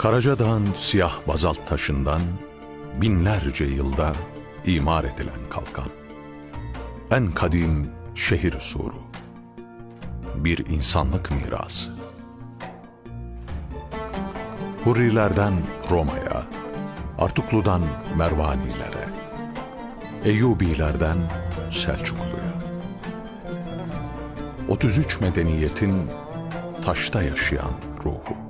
Karacadağ'ın siyah bazalt taşından binlerce yılda imar edilen kalkan. En kadim şehir suru. Bir insanlık mirası. Hurrilerden Roma'ya, Artuklu'dan Mervanilere, Eyyubilerden Selçuklu'ya. 33 medeniyetin taşta yaşayan ruhu.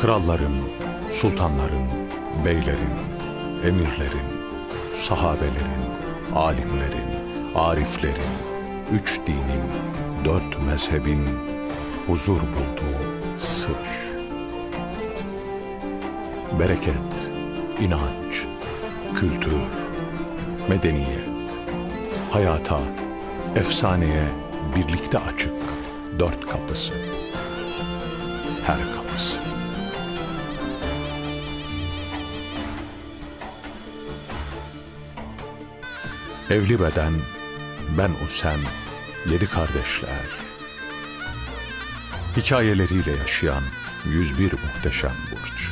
Kralların, sultanların, beylerin, emirlerin, sahabelerin, alimlerin, ariflerin, üç dinin, dört mezhebin huzur bulduğu sır. Bereket, inanç, kültür, medeniyet, hayata, efsaneye birlikte açık dört kapısı. Her kapısı. Evli beden, ben o sen, yedi kardeşler. Hikayeleriyle yaşayan 101 muhteşem burç.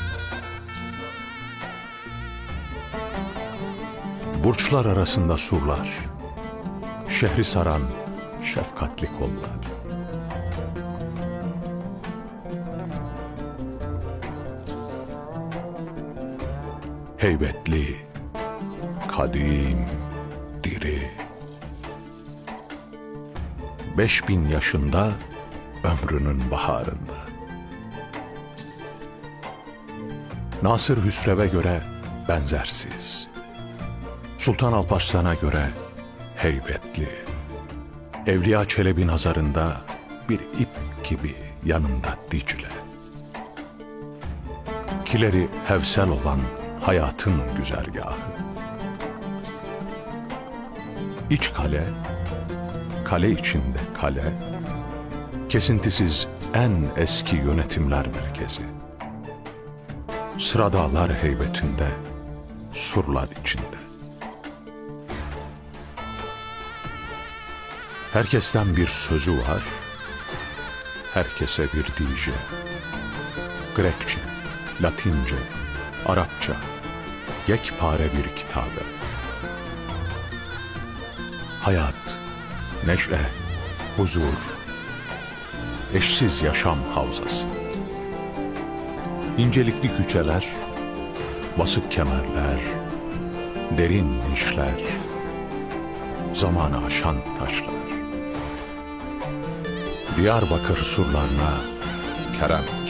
Burçlar arasında surlar, şehri saran şefkatli kollar. Heybetli, kadim, Beş bin yaşında ömrünün baharında. Nasır Hüsrev'e göre benzersiz. Sultan Alparslan'a göre heybetli. Evliya Çelebi nazarında bir ip gibi yanında Dicle. Kileri hevsel olan hayatın güzergahı. İç kale, kale içinde kale, kesintisiz en eski yönetimler merkezi. Sıradağlar heybetinde, surlar içinde. Herkesten bir sözü var, herkese bir dice. Grekçe, Latince, Arapça, yekpare bir kitabe. Hayat, neşe, huzur, eşsiz yaşam havzası. İncelikli küçeler, basık kemerler, derin işler, zamanı aşan taşlar. Diyarbakır surlarına kerem